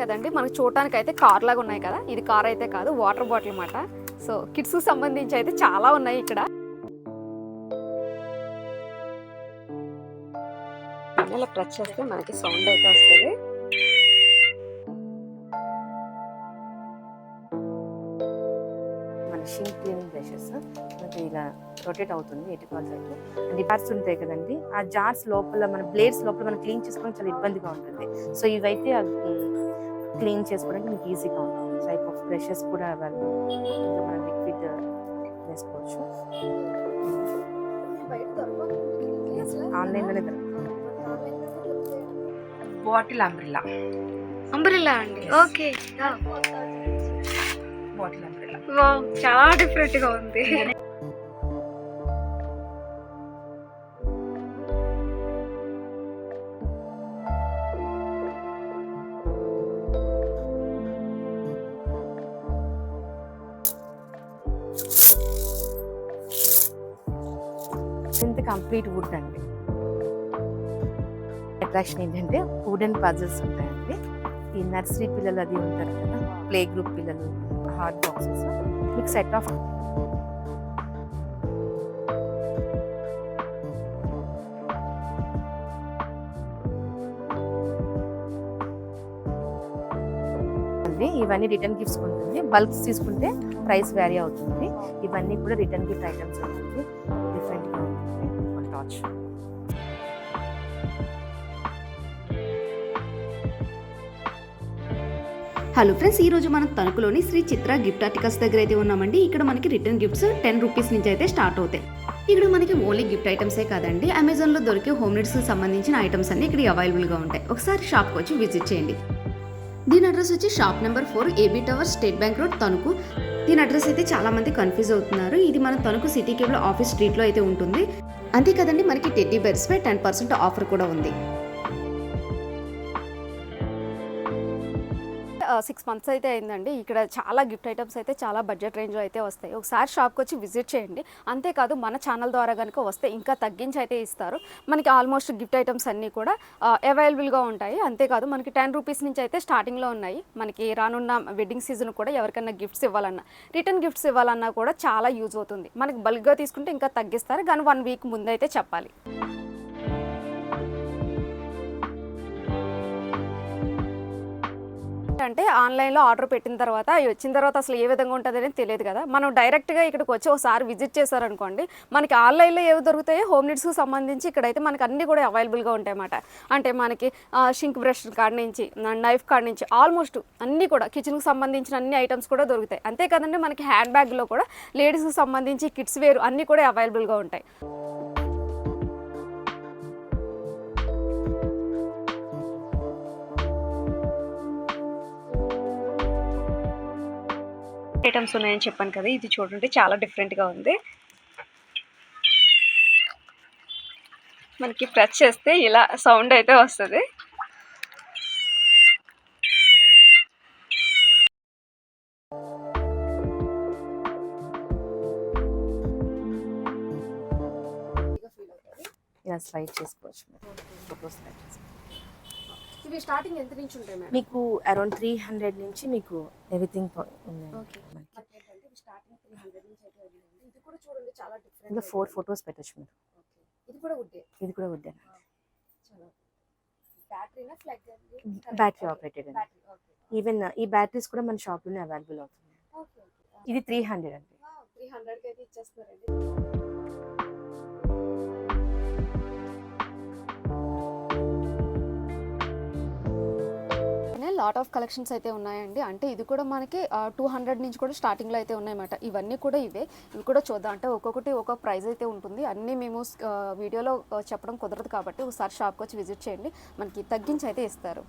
కదండి మనకు చూడటానికి అయితే కార్ లాగా ఉన్నాయి కదా? ఇది కార్ అయితే కాదు వాటర్ బాటిల్ అన్నమాట. సో కిడ్స్ సంబంధించి అయితే చాలా ఉన్నాయి ఇక్కడ. ఇలా ప్రెస్ చేస్తే మనకి సౌండ్ అయితే వస్తుంది. మన షింక్ క్లీనింగ్ బ్రషెస్ మనకి ఇలా రొటేట్ అవుతుంది ఎటు కాల్స్ అయితే అండ్ జార్స్ ఉంటాయి కదండి ఆ జార్స్ లోపల మన బ్లేడ్స్ లోపల మనం క్లీన్ చేసుకోవడం చాలా ఇబ్బందిగా ఉంటుంది. సో ఇవైతే క్లీన్ చేసుకోవడానికి మీకు ఈజీగా ఉంటుంది. టైప్ ఆఫ్ బ్రషెస్ కూడా అవైలబుల్ ఇంకా మనం లిక్విడ్ వేసుకోవచ్చు. ఆన్లైన్లోనే దొరుకుతుంది. Bottle umbrella. అంబ్రిల్లా అండి? ఓకే. Bottle umbrella. చాలా డిఫరెంట్గా ఉంది. కంప్లీట్ వుడ్ అండి. అట్రాక్షన్ ఏంటంటే వుడెన్ పజల్స్ ఉంటాయండి. ఈ నర్సరీ పిల్లలు అది ఉంటారు కదా ప్లే గ్రూప్ పిల్లలు హార్ట్ బాక్సెస్ మీకు సెట్ ఆఫ్ ఇవన్నీ రిటర్న్ గిఫ్ట్స్ ఉంటుంది. బల్క్స్ తీసుకుంటే ప్రైస్ వ్యారీ అవుతుంది. ఇవన్నీ కూడా రిటర్న్ గిఫ్ట్ ఐటమ్స్ ఉంటుంది. హలో ఫ్రెండ్స్ ఈ రోజు మనం తణుకులోని శ్రీ చిత్ర గిఫ్ట్ ఆర్టికల్స్ దగ్గర అయితే ఉన్నామండి. ఇక్కడ మనకి రిటర్న్ గిఫ్ట్స్ టెన్ రూపీస్ నుంచి అయితే స్టార్ట్ అవుతాయి. ఇక్కడ మనకి ఓన్లీ గిఫ్ట్ ఐటమ్సే కాదండి. అమెజాన్లో దొరికే హోమ్ నీడ్స్కి సంబంధించిన ఐటమ్స్ అన్ని ఇక్కడ అవైలబుల్గా ఉంటాయి. ఒకసారి షాప్కి వచ్చి విజిట్ చేయండి. దీని అడ్రస్ వచ్చి shop number four AB tower State Bank road Tanuku. దీని అడ్రస్ అయితే చాలా మంది కన్ఫ్యూజ్ అవుతున్నారు. ఇది మన తణుకు సిటీ కేబుల్ ఆఫీస్ స్ట్రీట్లో అయితే ఉంటుంది. అంతే కదండి మనకి టెడ్డీ బెర్స్ పై టెన్ పర్సెంట్ ఆఫర్ కూడా ఉంది. సిక్స్ మంత్స్ అయితే అయిందండి. ఇక్కడ చాలా గిఫ్ట్ ఐటమ్స్ అయితే చాలా బడ్జెట్ రేంజ్లో అయితే వస్తాయి. ఒకసారి షాప్కి వచ్చి విజిట్ చేయండి. అంతేకాదు మన ఛానల్ ద్వారా కనుక వస్తే ఇంకా తగ్గించి అయితే ఇస్తారు. మనకి ఆల్మోస్ట్ గిఫ్ట్ ఐటమ్స్ అన్నీ కూడా అవైలబుల్గా ఉంటాయి. అంతేకాదు మనకి టెన్ రూపీస్ నుంచి అయితే స్టార్టింగ్లో ఉన్నాయి. మనకి రానున్న వెడ్డింగ్ సీజన్ కూడా ఎవరికైనా గిఫ్ట్స్ ఇవ్వాలన్నా. రిటర్న్ గిఫ్ట్స్ ఇవ్వాలన్నా కూడా చాలా యూజ్ అవుతుంది. మనకి బల్క్గా తీసుకుంటే ఇంకా తగ్గిస్తారు. కానీ వన్ వీక్ ముందైతే చెప్పాలి. అంటే ఆన్లైన్లో ఆర్డర్ పెట్టిన తర్వాత అవి వచ్చిన తర్వాత అసలు ఏ విధంగా ఉంటుంది అనేది తెలియదు కదా. మనం డైరెక్ట్గా ఇక్కడికి వచ్చి ఒకసారి విజిట్ చేశారనుకోండి మనకి ఆన్లైన్లో ఏవి దొరుకుతాయో హోమ్ నీడ్స్కి సంబంధించి ఇక్కడైతే మనకి అన్నీ కూడా అవైలబుల్గా ఉంటాయి అన్నమాట అంటే మనకి షింక్ బ్రష్ కాడ నుంచి నైఫ్ కాడ నుంచి ఆల్మోస్ట్ అన్నీ కూడా కిచెన్కి సంబంధించిన అన్ని ఐటమ్స్ కూడా దొరుకుతాయి. అంతే కదండి మనకి హ్యాండ్ బ్యాగ్లో కూడా లేడీస్కి సంబంధించి కిడ్స్ వేర్ అన్నీ కూడా అవైలబుల్గా ఉంటాయి. ఐటమ్స్ ఉన్నాయని చెప్పాను కదా ఇది చూడండి చాలా డిఫరెంట్గా ఉంది. మనకి ప్రెస్ చేస్తే ఇలా సౌండ్ అయితే వస్తుంది. ఇలా స్లైడ్ చేసుకోవచ్చు ఫోటో స్లైడ్ చేసుకోవచ్చు. ఇవి స్టార్టింగ్ ఎంత నుంచి ఉంటాయి మేడం మీకు అరౌండ్ త్రీ హండ్రెడ్ నుంచి మీకు ఎవ్రీథింగ్ ఓకే మనకి. స్టార్టింగ్ త్రీ హండ్రెడ్ నుంచి అయితే ఉంది. ఇది కూడా చూడండి చాలా డిఫరెంట్ ఇందులో ఫోర్ ఫొటోస్ పెట్టచ్చు మీరు. ఇది కూడా వుడ్డే ఇది కూడా బ్యాటరీనా ఫ్లాగ్ బ్యాటరీ ఆపరేటెడ్ అండి. ఈవెన్ ఈ బ్యాటరీస్ కూడా మన షాప్లోనే అవైలబుల్ అవుతుంది ఇది త్రీ హండ్రెడ్ అండి. త్రీ హండ్రెడ్కి అయితే ఇచ్చేస్తున్నారండి. లాట్ ఆఫ్ కలెక్షన్స్ అయితే ఉన్నాయండి. అంటే ఇది కూడా మనకి టూ హండ్రెడ్ నుంచి కూడా స్టార్టింగ్లో అయితే ఉన్నాయన్నమాట. ఇవన్నీ కూడా ఇవే. ఇవి కూడా చూద్దాం. అంటే ఒక్కొక్కటి ఒక్కొక్క ప్రైస్ అయితే ఉంటుంది. అన్నీ మేము వీడియోలో చెప్పడం కుదరదు కాబట్టి ఒకసారి షాప్కి వచ్చి విజిట్ చేయండి. మనకి తగ్గించి అయితే ఇస్తారు.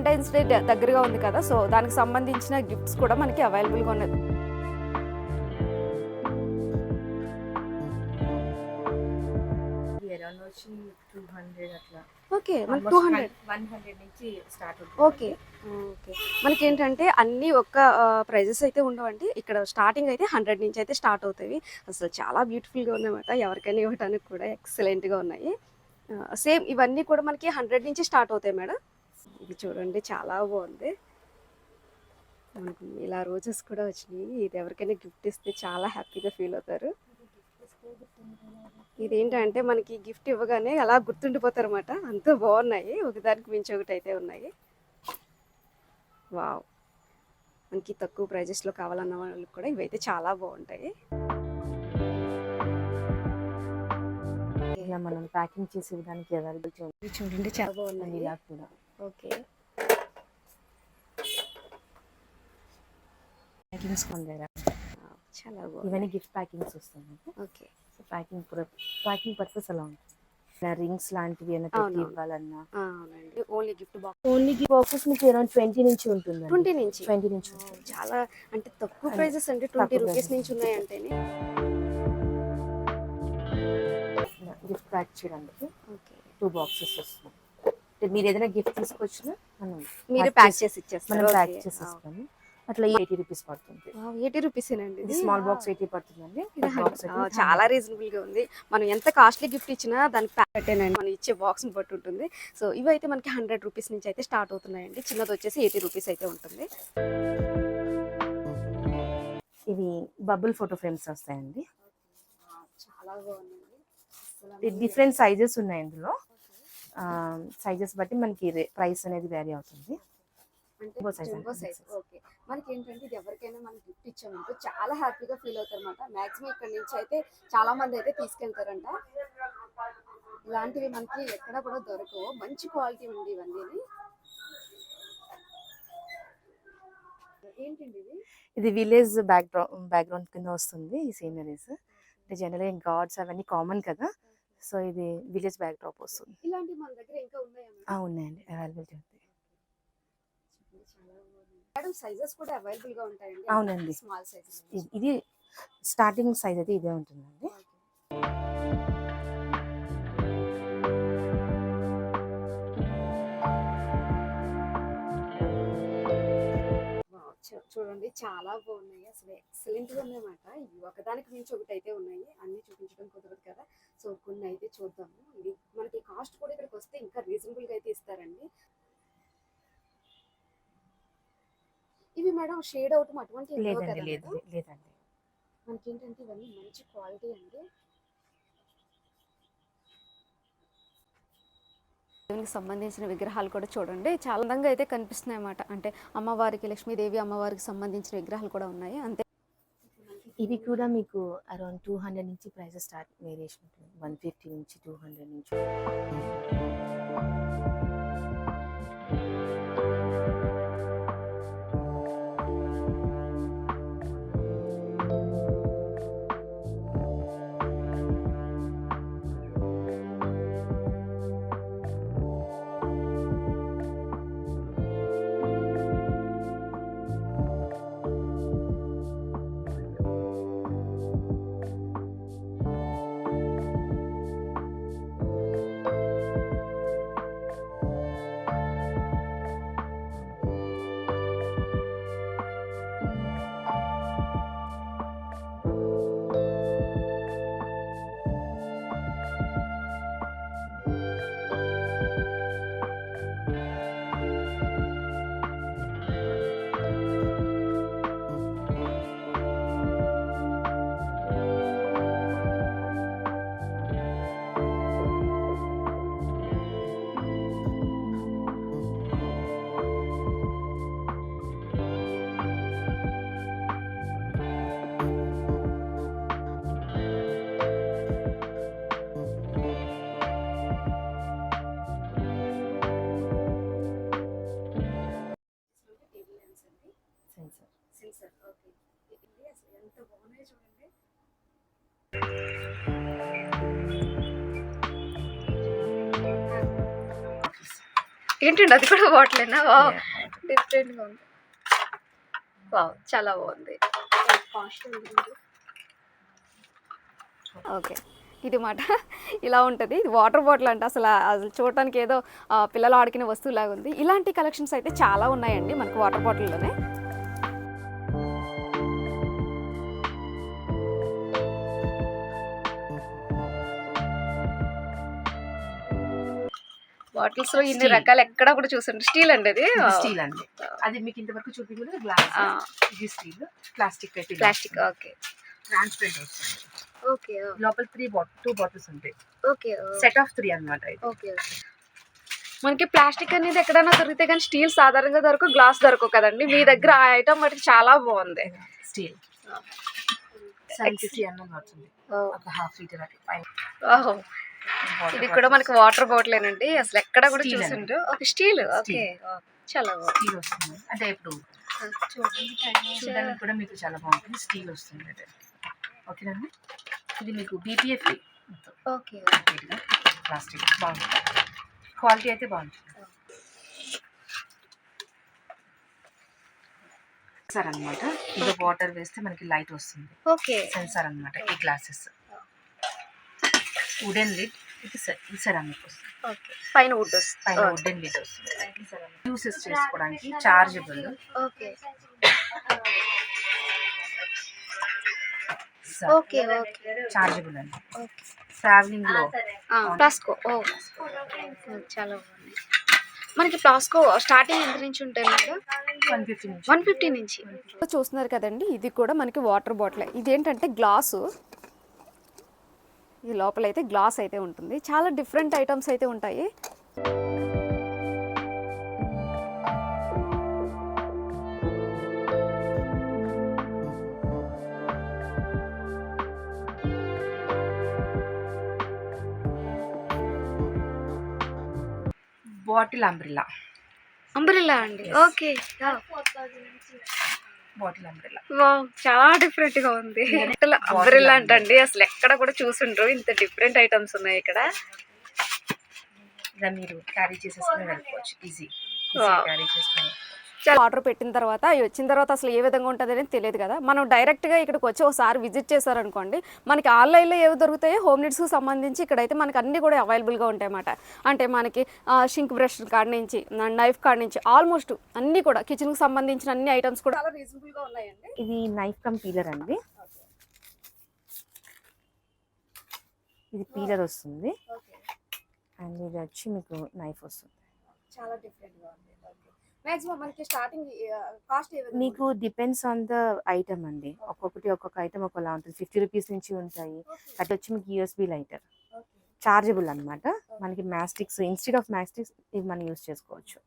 వాలంటైన్స్ డే దగ్గరగా ఉంది కదా సో దానికి సంబంధించిన గిఫ్ట్స్ కూడా మనకి అవైలబుల్గా అట్లా ఓకే మనకి టూ హండ్రెడ్ వన్ హండ్రెడ్ నుంచి స్టార్ట్ ఓకే ఓకే మనకి ఏంటంటే అన్ని ఒక్క ప్రైజెస్ అయితే ఉండవండి. ఇక్కడ స్టార్టింగ్ అయితే హండ్రెడ్ నుంచి అయితే స్టార్ట్ అవుతాయి. అసలు చాలా బ్యూటిఫుల్గా ఉన్నాయన్నమాట. ఎవరికైనా ఇవ్వడానికి కూడా ఎక్సలెంట్గా ఉన్నాయి. సేమ్ ఇవన్నీ కూడా మనకి హండ్రెడ్ నుంచి స్టార్ట్ అవుతాయి మేడం. ఇది చూడండి చాలా బాగుంది. మనకు ఇలా రోజెస్ కూడా వచ్చినాయి. ఇది ఎవరికైనా గిఫ్ట్ ఇస్తే చాలా హ్యాపీగా ఫీల్ అవుతారు. ఇదేంటంటే మనకి గిఫ్ట్ ఇవ్వగానే అలా గుర్తుండిపోతారు అనమాట అంత బాగున్నాయి. ఒకదానికి మించి ఒకటి అయితే ఉన్నాయి. వావ్. మనకి తక్కువ ప్రైజెస్లో కావాలన్న వాళ్ళకి కూడా ఇవైతే చాలా బాగుంటాయి. ఇలా మనం ప్యాకింగ్ చేసే విధానికి ఇవి చూడండి చాలా బాగున్నాయి. ఇలా కూడా. ఓకే. ప్యాకింగ్స్ కొందరు చాలా ఇవన్నీ గిఫ్ట్ ప్యాకింగ్స్ వస్తాయి okay. So packing packing purpose అలా ఉంటుంది. రింగ్స్ లాంటివి ఏమైనా పెట్టి. ఇవ్వాలన్నా. Only gift box only boxes మీకు అరౌండ్ ట్వంటీ నుంచి ఉంటుంది ట్వంటీ నుంచి. ట్వంటీ నుంచి చాలా అంటే తక్కువ ప్రైజెస్ అంటే ట్వంటీ రూపీస్. నుంచి ఉన్నాయంటేనే. గిఫ్ట్ ప్యాక్ చేయడానికి ఓకే. టూ బాక్సెస్ వస్తుంది మీరు ఏదైనా గిఫ్ట్ తీసుకొచ్చినా మనం మీరు ప్యాక్ చేసి- చేసి ఇచ్చేస్తారు. మనం ప్యాక్ చేసి ఇస్తాము అట్లా ఎయిటీ రూపీస్ పడుతుంది. ఎయిటీ రూపీస్ ఏనండి. ఇది స్మాల్ బాక్స్ ఎయిటీ పడుతుందండి. చాలా రీజనబుల్గా ఉంది. మనం ఎంత కాస్ట్లీ గిఫ్ట్ ఇచ్చినా దానికి ప్యాకెటేనండి మనం ఇచ్చే బాక్స్ని బట్టి ఉంటుంది. సో ఇవైతే మనకి హండ్రెడ్ రూపీస్ నుంచి అయితే స్టార్ట్ అవుతున్నాయండి. చిన్నది వచ్చేసి ఎయిటీ రూపీస్ అయితే ఉంటుంది. ఇవి బబుల్ ఫోటో ఫ్రేమ్స్ వస్తాయండి. చాలా బాగుందండి డిఫరెంట్ సైజెస్ ఉన్నాయి ఇందులో. సైజెస్ బట్టి మనకి ప్రైస్ అనేది వేరీ అవుతుంది. మనకి ఏంటంటే ఇది ఎవరికైనా మనం గిఫ్ట్ ఇచ్చామనుకో చాలా హ్యాపీగా ఫీల్ అవుతారు అనమాట మాక్సిమం ఇక్కడ నుంచి అయితే చాలా మంది అయితే తీసుకెళ్తారంట. ఇలాంటివి మనకి ఎక్కడ కూడా దొరకవు. మంచి క్వాలిటీ ఉంది ఇవన్నీ. ఇది? విలేజ్ బ్యాక్గ్రౌండ్ బ్యాక్గ్రౌండ్ కింద వస్తుంది ఈ సీనరీస్ అంటే జనరల్గా గాడ్స్ అవన్నీ కామన్ కదా. సో ఇది విలేజ్ బ్యాక్డ్రాప్ వస్తుంది. ఇలాంటివి మన దగ్గర ఇంకా ఉన్నాయా ఉన్నాయండి. అవైలబిలిటీ ఉంది మేడం సైజెస్ కూడా అవైలబుల్గా ఉంటాయండి? అవునండి. Small sizes. ఇది స్టార్టింగ్ సైజ్ అయితే ఇదే ఉంటుందండి. చూడండి చాలా బాగున్నాయి. అసలు ఎక్సలెంట్గా ఉన్నాయన్నమాట. ఇవి ఒకదానికి మించి ఒకటి అయితే ఉన్నాయి. అన్ని చూపించడం కుదరదు కదా. సో కొన్ని అయితే చూద్దాము. ఇది మనకి కాస్ట్ కూడా ఇక్కడికి వస్తే ఇంకా రీజనబుల్గా అయితే ఇస్తారండి. ఇవి మేడం షేడ్ అవటం అటువంటి? లేదండి మనకి ఏంటంటే ఇవన్నీ మంచి క్వాలిటీ అండి. దేవునికి సంబంధించిన విగ్రహాలు కూడా చూడండి. చాలా అందంగా అయితే కనిపిస్తున్నాయి అన్నమాట. అంటే అమ్మవారికి లక్ష్మీదేవి అమ్మవారికి సంబంధించిన విగ్రహాలు కూడా ఉన్నాయి. అంతే. ఇవి కూడా మీకు అరౌండ్ టూ హండ్రెడ్ నుంచి ప్రైజెస్ స్టార్ట్ వేరియేషన్ ఉంటుంది. వన్ ఫిఫ్టీ నుంచి టూ హండ్రెడ్ నుంచి. ఏంటండి? అది కూడా బాటిలేనా వావ్ డిఫరెంట్గా ఉంది. వావ్ చాలా బాగుంది. ఓకే ఇది మాట. ఇలా ఉంటుంది. ఇది వాటర్ బాటిల్ అంటే. అసలు అసలు చూడటానికి ఏదో పిల్లలు ఆడుకునే వస్తువులాగా ఉంది ఇలాంటి కలెక్షన్స్ అయితే చాలా ఉన్నాయండి మనకు వాటర్ బాటిల్లోనే బాటిల్స్లో ఇన్ని. రకాలు ఎక్కడ కూడా చూసాను స్టీల్ అండి అది? స్టీల్ అండి. అది మీకు ఇంతవరకు చూపించలేదు. గ్లాస్. ఇది స్టీల్. ప్లాస్టిక్ అయితే ప్లాస్టిక్ ఓకే. ట్రాన్స్పరెంట్ వస్తుంది ఓకే లోపల త్రీ బాటిల్ టూ బాటిల్స్ ఉంటాయి. ఓకే సెట్ ఆఫ్ త్రీ అన్నమాట ఇది. Okay okay. మనకి ప్లాస్టిక్ అనేది ఎక్కడైనా దొరికితే కానీ స్టీల్ సాధారణంగా దొరకవు గ్లాస్ దొరకవు కదండి. మీ దగ్గర ఆ ఐటమ్ మటుకు చాలా బాగుంది. స్టీల్ సెవెన్ ఫిఫ్టీ ఎంఎల్ వస్తుంది ఒక హాఫ్ లీటర్ అది. ఇది కూడా మనకి వాటర్ బాటిలేనండి అసలు ఎక్కడ కూడా చూసిండ్రు. ఓకే స్టీల్ ఓకే చాలా స్టీల్ వస్తుంది. అంటే ఇప్పుడు చూడడానికి కూడా మీకు చాలా బాగుంటుంది. స్టీల్ వస్తుంది అది ఓకేనండి ఇది మీకు బీపీఏ ఫ్రీ ఓకే ప్లాస్టిక్ బాగుంటుంది క్వాలిటీ అయితే బాగుంటుంది. సెన్సార్ అనమాట ఇది వాటర్ వేస్తే మనకి లైట్ వస్తుంది. ఓకే సెన్సార్ అనమాట ఈ గ్లాసెస్ వుడెన్ లిడ్ ఇది సెరామిక్ వస్తుంది ఓకే పైన వుడ్ వస్తుంది పైన వుడెన్ లిడ్ వస్తుంది యూసెస్ చేసుకోవడానికి chargeable okay okay okay chargeable అండి. ఓకే ట్రావెలింగ్లో. ప్లాస్కో ఓ చాలా బాగుంది. మనకి ప్లాస్కో స్టార్టింగ్ ఎంత నుంచి ఉంటాయి మీకు వన్ ఫిఫ్టీ వన్ ఫిఫ్టీ నుంచి. చూస్తున్నారు కదండి ఇది కూడా మనకి వాటర్ బాటిల్ ఇదేంటంటే గ్లాసు ఈ లోపల అయితే గ్లాస్ అయితే ఉంటుంది. చాలా డిఫరెంట్ ఐటమ్స్ అయితే ఉంటాయి. Bottle umbrella. అంబ్రిల్లా అండి. ఓకే. బాటిల్ అంబ్రిల్లా వావ్ చాలా డిఫరెంట్గా ఉంది. అంబ్రిల్లా అంటండి. అసలు ఎక్కడ కూడా చూసుండ్రు. ఇంత డిఫరెంట్ ఐటమ్స్ ఉన్నాయి ఇక్కడ. ఇలా మీరు క్యారీ చేసేసుకుని వెళ్ళిపోవచ్చు ఈజీ. క్యారీ చేసుకుని ఆర్డర్ పెట్టిన తర్వాత అవి వచ్చిన తర్వాత అసలు ఏ విధంగా ఉంటుంది అనేది తెలియదు కదా. మనం డైరెక్ట్గా ఇక్కడికి వచ్చి ఒకసారి విజిట్ చేశారనుకోండి మనకి ఆన్లైన్లో ఏవి దొరుకుతాయో హోమ్ నీడ్స్కి సంబంధించి ఇక్కడైతే మనకి అన్నీ కూడా అవైలబుల్గా ఉంటాయి అన్నమాట అంటే మనకి షింక్ బ్రష్ కాడి నుంచి నైఫ్ కాడి నుంచి ఆల్మోస్ట్ అన్నీ కూడా కిచెన్కి సంబంధించిన అన్ని ఐటమ్స్ కూడా చాలా రీజనబుల్గా ఉన్నాయండి. ఇది నైఫ్ కమ్ పీలర్ అండి. ఇది పీలర్ వస్తుంది. అండ్ ఇది వచ్చి మీకు నైఫ్ వస్తుంది. చాలా డిఫరెంట్గా ఉంది. మనకి స్టార్టింగ్ కాస్ట్ మీకు డిపెండ్స్ ఆన్ ద ఐటమ్ అండి. ఒక్కొక్కటి ఒక్కొక్క ఐటమ్ ఒకలా ఉంటుంది. ఫిఫ్టీ రూపీస్ నుంచి ఉంటాయి. అది వచ్చి మీకు యూఎస్బి లైటర్ చార్జబుల్ అన్నమాట. మనకి మ్యాస్టిక్స్ ఇన్స్టెడ్ ఆఫ్ మ్యాస్టిక్స్ ఇవి మనం యూస్ చేసుకోవచ్చు.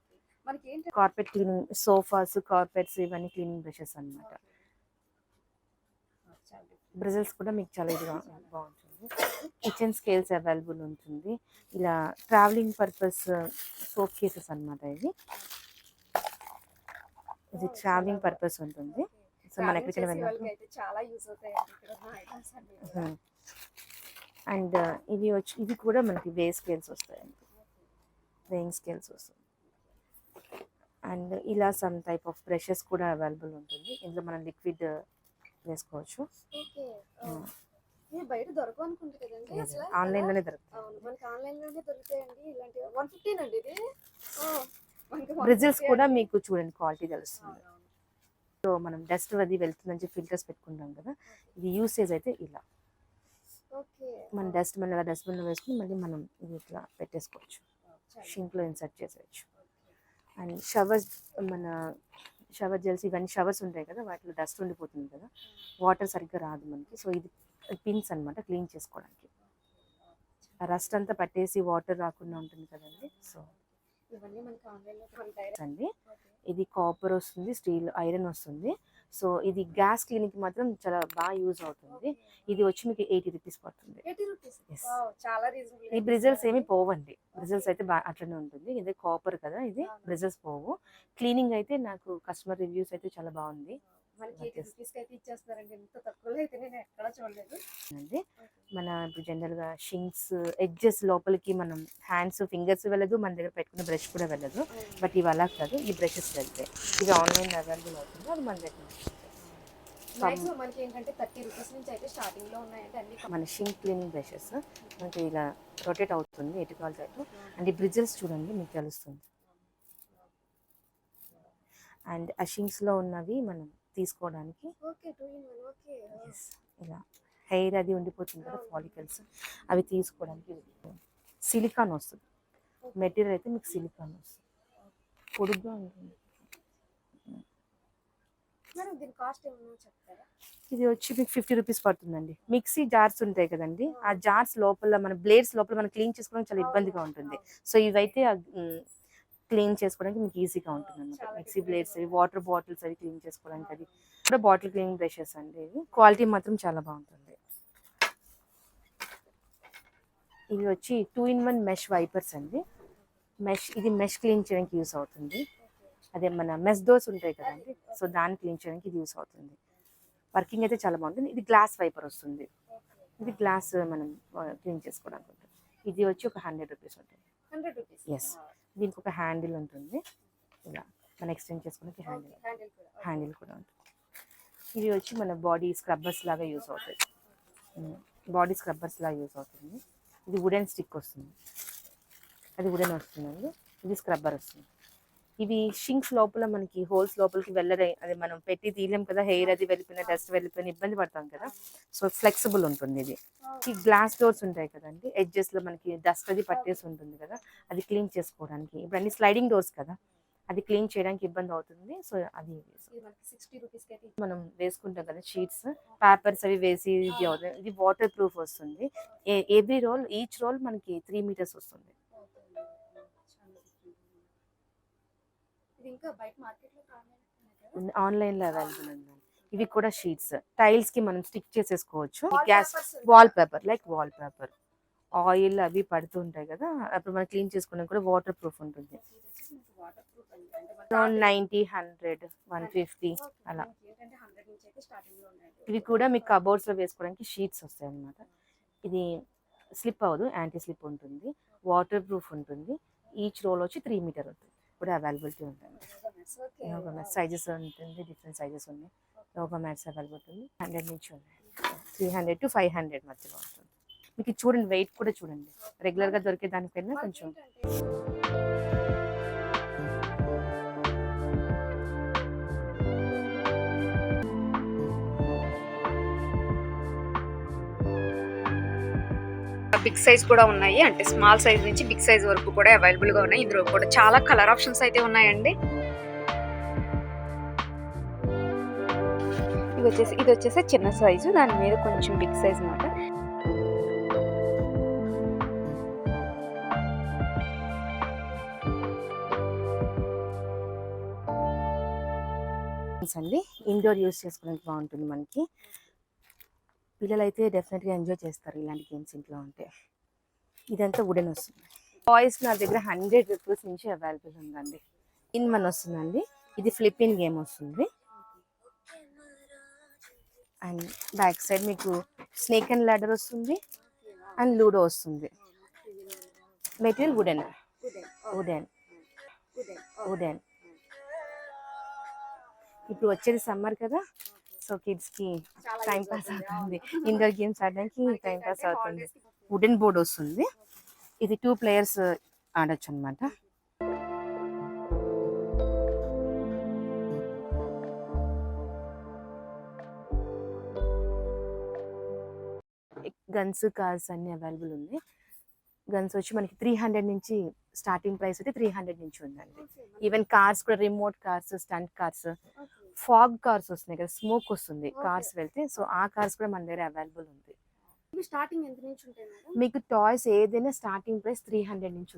మనకి కార్పెట్ క్లీనింగ్ సోఫాస్ కార్పెట్స్ ఇవన్నీ క్లీనింగ్ బ్రషెస్ అన్నమాట. బ్రిజల్స్ కూడా మీకు చాలా ఇదిగా బాగుంటుంది. కిచెన్ స్కేల్స్ అవైలబుల్ ఉంటుంది. ఇలా ట్రావెలింగ్ పర్పస్ సోప్ కేసెస్ అన్నమాట ఇది ఇది ట్రావెలింగ్ పర్పస్ ఉంటుంది. సో మన ఎక్కడికైనా వెళ్ళినప్పుడు చాలా యూజ్ ఐటమ్స్ అన్ని అండ్ ఇవి వచ్చి ఇవి కూడా మనకి వే స్కేల్స్ వస్తాయండి. వేయింగ్ స్కేల్స్ వస్తుంది. అండ్ ఇలా సమ్ టైప్ ఆఫ్ బ్రషెస్ కూడా అవైలబుల్ ఉంటుంది. ఇందులో మనం లిక్విడ్ వేసుకోవచ్చు. ఓకే ఇది బయట దొరకవు అనుకుంటా కదండి అసలు? ఆన్లైన్లోనే దొరుకుతాయి. అవును మనకి ఆన్లైన్లోనే దొరుకుతాయండి ఇలాంటి వన్ ఫిఫ్టీన్ అండి ఇది? ఓ, మనకి 150 బ్రిజిల్స్. కూడా మీకు చూడండి క్వాలిటీ తెలుస్తుంది. సో మనం డస్ట్ అది వెళ్తుందని ఫిల్టర్స్ పెట్టుకుంటాం కదా. ఇది యూసేజ్ అయితే ఇలా. మన డస్ట్ మన ఇలా డస్ట్బిన్లో వేసుకుని మళ్ళీ మనం ఇది ఇట్లా పెట్టేసుకోవచ్చు. షింక్లో ఇన్సర్ట్ చేసేయచ్చు. అండ్ షవర్స్ మన షవర్ జెల్స్ ఇవన్నీ షవర్స్ ఉంటాయి కదా వాటిలో డస్ట్ ఉండిపోతుంది కదా. వాటర్ సరిగ్గా రాదు మనకి. సో ఇది పిన్స్ అన్నమాట క్లీన్ చేసుకోవడానికి. రస్ట్ అంతా పట్టేసి వాటర్ రాకుండా ఉంటుంది కదండి. సో అండి. ఇది కాపర్ వస్తుంది స్టీల్ ఐరన్ వస్తుంది. సో ఇది గ్యాస్ క్లీనింగ్ మాత్రం చాలా బాగా యూజ్ అవుతుంది. ఇది వచ్చి మీకు ఎయిటీ రూపీస్ పడుతుంది. ఈ బ్రిజల్స్ ఏమి పోవండి. బ్రిజల్స్ అయితే బాగా అట్లనే ఉంటుంది. ఇది కాపర్ కదా ఇది బ్రిజల్స్ పోవు. క్లీనింగ్ అయితే నాకు కస్టమర్ రివ్యూస్ అయితే చాలా బాగుంది. మనకి Okay. ఎయిటీ రూపీస్కి అయితే ఇచ్చేస్తున్నారండి. ఇంత తక్కువలో అయితే నేను ఎక్కడ చూడలేదు. అండి. మన ఇప్పుడు జనరల్గా షింక్స్ ఎడ్జెస్ లోపలికి మనం హ్యాండ్స్ ఫింగర్స్ వెళ్ళదు. మన దగ్గర పెట్టుకున్న బ్రష్ కూడా వెళ్ళదు. బట్ ఇవి అలా కాదు. ఈ బ్రషెస్ వెళ్తాయి. ఇది ఆన్లైన్ అవైలబుల్ అవుతుంది? అది మన దగ్గర. మాక్సిమం మనకి ఏంటంటే థర్టీ రూపీస్ నుంచి అయితే స్టార్టింగ్లో ఉన్నాయండి. అన్ని మన షింక్ క్లీనింగ్ బ్రషెస్ మనకి ఇలా రొటేట్ అవుతుంది. ఎటు కాల్ టైప్ అండ్ ఈ బ్రిడ్జెస్ చూడండి మీకు తెలుస్తుంది. అండ్ ఆ షింక్స్లో ఉన్నవి మనం తీసుకోవడానికి. ఇలా హెయిర్ అది ఉండిపోతుంది కదా ఫాలికల్స్ అవి తీసుకోవడానికి సిలికాన్ వస్తుంది. మెటీరియల్ అయితే మీకు సిలికాన్ వస్తుంది. పొడుగ్గా ఉంటుంది. ఇది వచ్చి మీకు ఫిఫ్టీ రూపీస్ పడుతుందండి. మిక్సీ జార్స్ ఉంటాయి కదండి. ఆ జార్స్ లోపల మన బ్లేడ్స్ లోపల మనం క్లీన్ చేసుకోవడానికి చాలా ఇబ్బందిగా ఉంటుంది. సో ఇవైతే క్లీన్ చేసుకోవడానికి మీకు ఈజీగా ఉంటుంది అనమాట మిక్సీ బ్లేడ్స్గా వాటర్ బాటిల్స్ అవి క్లీన్ చేసుకోవడానికి అది కూడా బాటిల్ క్లీనింగ్ బ్రషెస్ అండి ఇవి. క్వాలిటీ మాత్రం చాలా బాగుంటుంది. ఇవి వచ్చి two in one mesh wipers అండి. మెష్ ఇది మెష్ క్లీన్ చేయడానికి యూస్ అవుతుంది. అదే మన మెస్ డోర్స్ ఉంటాయి కదండి సో దాన్ని క్లీన్ చేయడానికి ఇది యూస్ అవుతుంది. వర్కింగ్ అయితే చాలా బాగుంటుంది. ఇది గ్లాస్ వైపర్ వస్తుంది. ఇది గ్లాస్ మనం క్లీన్ చేసుకోవడానికి ఉంటుంది. ఇది వచ్చి ఒక హండ్రెడ్ రూపీస్ ఉంటుంది. Hundred rupees. Yes. దీనికి ఒక హ్యాండిల్ ఉంటుంది. ఇలా మనం ఎక్స్టెండ్ చేసుకోవడానికి హ్యాండిల్ హ్యాండిల్ కూడా ఉంటుంది. ఇవి వచ్చి మన బాడీ స్క్రబ్బర్స్ లాగా యూస్ అవుతాయి బాడీ స్క్రబ్బర్స్ లాగా యూస్ అవుతుంది. ఇది వుడెన్ స్టిక్ వస్తుంది. అది వుడెన్ వస్తుందండి. ఇది స్క్రబ్బర్ వస్తుంది. ఇవి షింక్స్ లోపల మనకి హోల్స్ లోపలికి వెళ్ళరే అది మనం పెట్టి తీయలేం కదా హెయిర్ అది వెళ్ళిపోయిన డస్ట్ వెళ్ళిపోయిన ఇబ్బంది పడతాం కదా. సో ఫ్లెక్సిబుల్ ఉంటుంది ఇది. ఈ గ్లాస్ డోర్స్ ఉంటాయి కదండి edges లో మనకి డస్ట్ అది పట్టేసి ఉంటుంది కదా అది క్లీన్ చేసుకోవడానికి. ఇప్పుడు అన్ని స్లైడింగ్ డోర్స్ కదా అది క్లీన్ చేయడానికి ఇబ్బంది అవుతుంది. సో అది మనం వేసుకుంటాం కదా షీట్స్ పేపర్స్ అవి వేసి ఇది అవుతుంది. ఇది వాటర్ ప్రూఫ్ వస్తుంది. ఎవ్రీ రోల్ ఈచ్ రోల్ మనకి త్రీ మీటర్స్ వస్తుంది. ఇది ఇంకా బయట ఆన్లైన్లో అవైలబుల్ ఉందండి ఇవి కూడా షీట్స్ టైల్స్కి మనం స్టిక్ చేసేసుకోవచ్చు. Gas. Wallpaper like wallpaper oil అవి పడుతుంటాయి కదా. అప్పుడు మనం క్లీన్ చేసుకోవడానికి కూడా వాటర్ ప్రూఫ్ ఉంటుంది వాటర్ ప్రూఫ్ అండి అంటే మన around ninety hundred one fifty అలా ఇవి కూడా మీకు కబోర్డ్స్లో వేసుకోవడానికి షీట్స్ వస్తాయి అన్నమాట. ఇది స్లిప్ అవ్వదు యాంటీ స్లిప్ ఉంటుంది. వాటర్ ప్రూఫ్ ఉంటుంది. ఈచ్ రోల్ వచ్చి త్రీ మీటర్ ఉంటుంది. కూడా అవైలబిలిటీ ఉంటుంది. యోగా మ్యాట్స్ సైజెస్ ఉంటుంది డిఫరెంట్ సైజెస్ ఉన్నాయి. యోగా మ్యాట్స్ అవైలబుల్ ఉంటుంది హండ్రెడ్ నుంచి ఉన్నాయి. Three hundred to five hundred మధ్యలో ఉంటుంది. మీకు చూడండి వెయిట్ కూడా చూడండి. రెగ్యులర్గా దొరికే దానికన్నా కొంచెం బిగ్ సైజ్ కూడా ఉన్నాయి. అంటే స్మాల్ సైజ్ నుంచి బిగ్ సైజ్ వరకు కూడా అవైలబుల్గా ఉన్నాయి. ఇందులో కూడా చాలా కలర్ ఆప్షన్స్ అయితే ఉన్నాయండి. ఇది వచ్చేసి ఇది వచ్చేసి చిన్న సైజు. దాని మీద కొంచెం బిగ్ సైజ్ అనమాట అండి ఇండోర్ యూస్ చేసుకోవడానికి బాగుంటుంది మనకి. పిల్లలు అయితే డెఫినెట్గా ఎంజాయ్ చేస్తారు ఇలాంటి గేమ్స్ ఇంట్లో ఉంటే. ఇదంతా వుడెన్ వస్తుంది. టాయ్స్ నా దగ్గర హండ్రెడ్ రూపీస్ నుంచి అవైలబుల్ ఉందండి. ఇన్ వన్ వస్తుందండి. ఇది ఫ్లిప్పిన్ గేమ్ వస్తుంది. అండ్ బ్యాక్ సైడ్ మీకు స్నేక్ అండ్ ల్యాడర్ వస్తుంది. అండ్ లూడో వస్తుంది. మెటీరియల్ వుడెన్ వుడెన్ వుడెన్ ఇప్పుడు వచ్చేది సమ్మర్ కదా. సో కిడ్స్కి టైం పాస్ అవుతుంది. ఇండోర్ గేమ్స్ ఆడడానికి టైం పాస్ అవుతుంది. వుడెన్ బోర్డ్ వస్తుంది. ఇది టూ ప్లేయర్స్ ఆడొచ్చు అనమాట గన్స్ కార్స్ అన్ని అవైలబుల్ ఉంది. గన్స్ వచ్చి మనకి త్రీ హండ్రెడ్ నుంచి స్టార్టింగ్ ప్రైస్ అయితే త్రీ హండ్రెడ్ నుంచి ఉందండి. ఈవెన్ కార్స్ కూడా remote cars stunt cars fog cars వస్తున్నాయి కదా స్మోక్ వస్తుంది. కార్స్ వెళ్తే. సో ఆ కార్స్ కూడా మన దగ్గర అవైలబుల్ ఉంది. స్టార్టింగ్ ఎంత నుంచి ఉంటాయి మీకు టాయ్స్ ఏదైనా స్టార్టింగ్ ప్రైస్ త్రీ హండ్రెడ్ నుంచి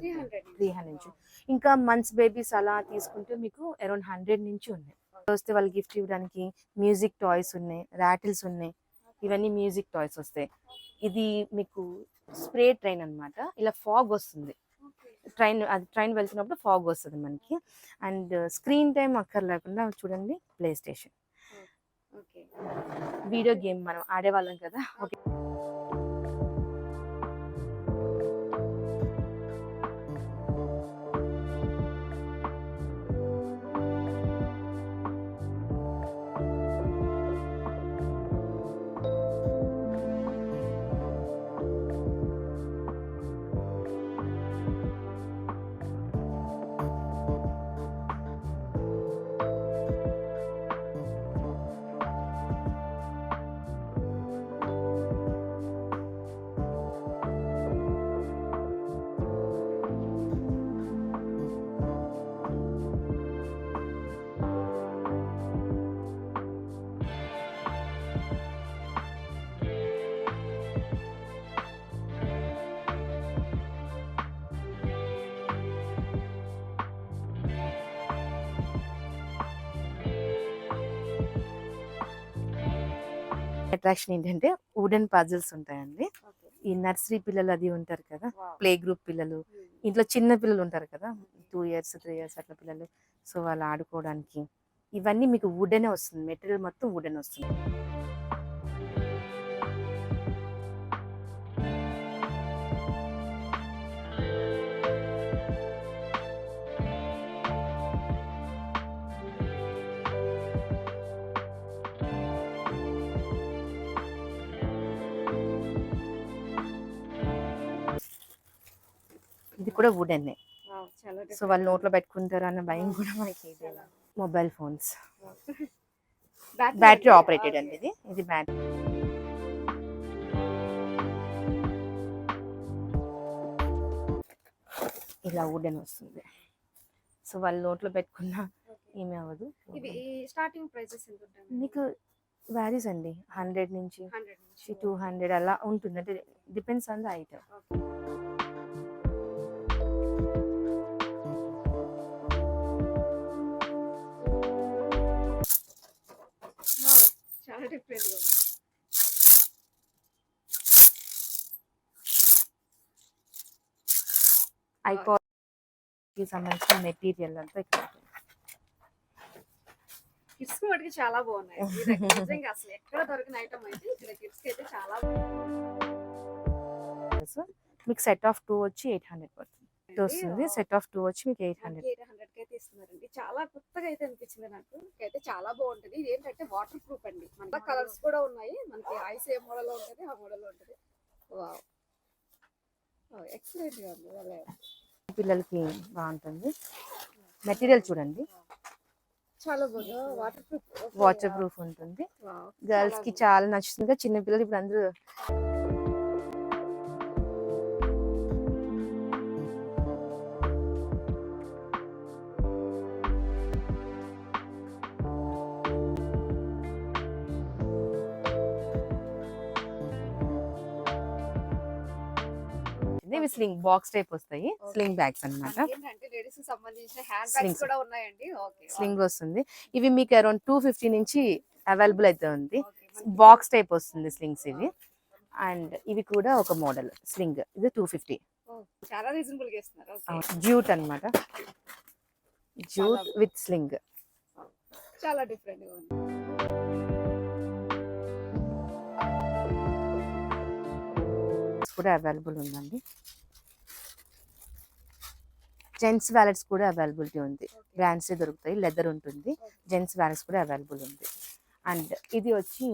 త్రీ హండ్రెడ్ నుంచి. ఇంకా మంత్స్ బేబీస్ అలా తీసుకుంటే మీకు అరౌండ్ హండ్రెడ్ నుంచి ఉన్నాయి. వస్తే వాళ్ళు గిఫ్ట్ ఇవ్వడానికి మ్యూజిక్ టాయ్స్ ఉన్నాయి రాటిల్స్ ఉన్నాయి. ఇవన్నీ మ్యూజిక్ టాయ్స్ వస్తాయి. ఇది మీకు స్ప్రే ట్రైన్ అన్నమాట. ఇలా ఫాగ్ వస్తుంది. ట్రైన్ అది ట్రైన్ వెళ్తున్నప్పుడు ఫాగ్ వస్తుంది మనకి. అండ్ స్క్రీన్ టైం అక్కర్ లేకుండా చూడండి ప్లే స్టేషన్ వీడియో గేమ్ మనం ఆడేవాళ్ళం కదా. ఓకే. అట్రాక్షన్ ఏంటంటే వుడెన్ పజిల్స్ ఉంటాయండి. ఈ నర్సరీ పిల్లలు అది ఉంటారు కదా ప్లే గ్రూప్ పిల్లలు. ఇంట్లో చిన్న పిల్లలు ఉంటారు కదా టూ ఇయర్స్ త్రీ ఇయర్స్ అట్లా పిల్లలు. సో వాళ్ళు ఆడుకోవడానికి ఇవన్నీ మీకు వుడెనే వస్తుంది. మెటీరియల్ మొత్తం వుడెన్ వస్తుంది. కూడా వుడెన్నే. చాలా సో వాళ్ళు నోట్లో పెట్టుకుంటారు అన్న భయం కూడా మనకి మొబైల్ ఫోన్స్. బ్యాటరీ ఆపరేటెడ్ అండి ఇది. ఇది బ్యాటరీ ఇలా వుడెన్ వస్తుంది. సో వాళ్ళు నోట్లో పెట్టుకున్నా ఏమీ అవ్వదు. స్టార్టింగ్ ప్రైసెస్ మీకు వ్యారీస్ అండి. హండ్రెడ్ నుంచి హండ్రెడ్ నుంచి. టూ హండ్రెడ్ అలా ఉంటుంది. అంటే డిపెండ్స్ ఆన్ ద ఐటమ్ డిఫరెంట్గా ఐపాడ్కి సంబంధించిన మెటీరియల్ అంతా ఇక్కడ. కిడ్స్ మటుకు చాలా బాగున్నాయి. నిజంగా అసలు ఎక్కడ దొరికిన ఐటమ్ అయితే ఇక్కడ కిడ్స్ అయితే చాలా మీకు సెట్ ఆఫ్ టూ వచ్చి ఎయిట్ హండ్రెడ్ పడుతుంది. వస్తుంది సెట్ ఆఫ్ టూ వచ్చి మీకు ఎయిట్ హండ్రెడ్ అయితే ఇస్తున్నారండి. చాలా కొత్తగా అయితే అనిపించింది నాకు. అయితే చాలా బాగుంటది. ఇది ఏంటంటే వాటర్ ప్రూఫ్ అండి. మన కలర్స్ కూడా ఉన్నాయి. మనకి ఐస్ ఏ మోడల్లో ఉంటది ఆ మోడల్లో ఉంటది. వావ్ ఎక్సలెంట్గా ఉంది. పిల్లలకి బాగుంటుంది. మెటీరియల్ చూడండి. చాలా బాగుంది. వాటర్ ప్రూఫ్ వాటర్ ప్రూఫ్ ఉంటుంది. గర్ల్స్కి చాలా నచ్చుతుంది. చిన్న పిల్లలు ఇప్పుడు అందరూ ఇవి స్లింగ్ బాక్స్ టైప్ వస్తాయి. స్లింగ్ బ్యాగ్స్ అన్నమాట. ఏంటంటే లేడీస్కి సంబంధించిన హ్యాండ్ Slings. బ్యాగ్స్ కూడా ఉన్నాయండి. ఓకే. స్లింగ్ వస్తుంది. ఇవి మీకు అరౌండ్ టూ ఫిఫ్టీ నుంచి అవైలబుల్ అయితే ఉంది. బాక్స్ టైప్ వస్తుంది స్లింగ్స్ ఇవి. అండ్ ఇవి కూడా ఒక మోడల్. స్లింగ్ ఇది టూ ఫిఫ్టీ. చాలా రీజనబుల్ జ్యూట్ అన్నమాట. Jute with sling. చాలా డిఫరెంట్ కూడా అవైలబుల్ ఉందండి. జెంట్స్ వ్యాలెట్స్ కూడా అవైలబిలిటీ ఉంది. బ్రాండ్స్ దొరుకుతాయి లెదర్ ఉంటుంది. జెంట్స్ వ్యాలెట్స్ కూడా అవైలబుల్ ఉంది. అండ్ ఇది వచ్చి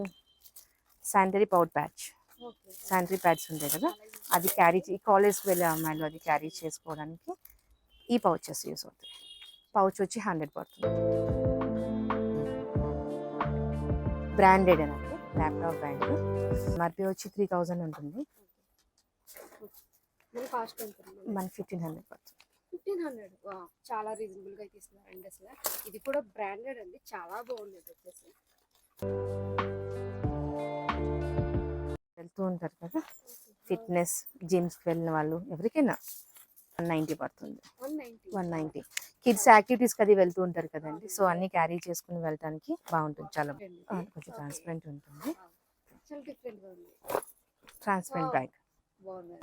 శానిటరీ పౌడ్ ప్యాచ్ శానిటరీ ప్యాడ్స్ ఉంటాయి కదా అది క్యారీ కాలేజ్కి వెళ్ళే అమ్మాయిలు అది క్యారీ చేసుకోవడానికి ఈ పౌచెస్ యూస్ అవుతాయి. పౌచ్ వచ్చి హండ్రెడ్ పడుతుంది. బ్రాండెడ్ అనండి. ల్యాప్టాప్ బ్రాండ్ ఎంఆర్పి వచ్చి త్రీ థౌజండ్ ఉంటుంది. మన కాస్ట్ ఎంత మన ఫిఫ్టీన్ హండ్రెడ్ పడుతుంది. Fifteen hundred? చాలా రీజనబుల్గా అయితే ఇస్తున్నారండి అసలు. ఇది కూడా బ్రాండెడ్ అండి చాలా బాగుంది వచ్చేసి. వెళ్తూ ఉంటారు కదా. ఫిట్నెస్ జిమ్స్కి వెళ్ళిన వాళ్ళు ఎవరికైనా వన్ నైంటీ పడుతుంది. One ninety. One ninety kids యాక్టివిటీస్కి అది వెళ్తూ ఉంటారు కదండి. సో అన్ని క్యారీ చేసుకుని వెళ్ళడానికి బాగుంటుంది. చాలా కొంచెం ట్రాన్స్పరెంట్ ఉంటుంది. ట్రాన్స్పరెంట్ బ్యాగ్ బాగుంది.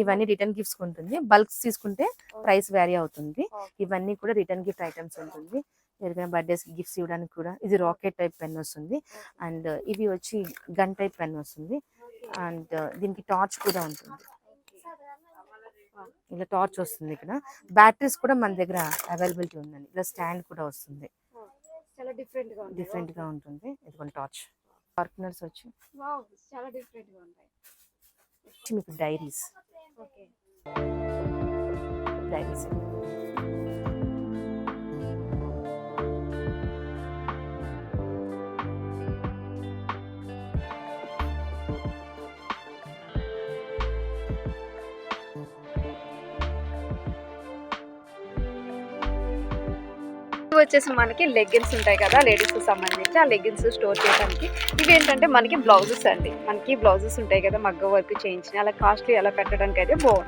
ఇవన్నీ రిటర్న్ గిఫ్ట్స్ ఉంటుంది. బల్క్స్ తీసుకుంటే ప్రైస్ వేరీ అవుతుంది. ఇవన్నీ కూడా రిటర్న్ గిఫ్ట్ ఐటమ్స్ ఉంటుంది. ఎవరికైనా బర్త్డేస్ గిఫ్ట్స్ ఇవ్వడానికి కూడా ఇది రాకెట్ టైప్ పెన్ వస్తుంది. అండ్ ఇవి వచ్చి గన్ టైప్ పెన్ వస్తుంది. అండ్ దీనికి టార్చ్ కూడా ఉంటుంది. ఇలా టార్చ్ వస్తుంది ఇక్కడ. బ్యాటరీస్ కూడా మన దగ్గర అవైలబిలిటీ ఉందండి. ఇలా స్టాండ్ కూడా వస్తుంది. చాలా డిఫరెంట్గా డిఫరెంట్గా ఉంటుంది. ఇది టార్చ్. పార్ట్నర్స్ వచ్చి. చాలా డిఫరెంట్గా ఉంటాయి. వచ్చి మీకు డైరీస్. ఓకే. డైరీస్. ఇవి వచ్చేసి మనకి లెగ్గిన్స్ ఉంటాయి కదా లేడీస్కి సంబంధించి ఆ లెగ్గిన్స్ స్టోర్ చేయడానికి. ఇవి ఏంటంటే మనకి బ్లౌజెస్ అండి. మనకి బ్లౌజెస్ ఉంటాయి కదా మగ్గ వర్క్ చేయించిన అలా కాస్ట్లీ అలా పెట్టడానికి అయితే బాగుంది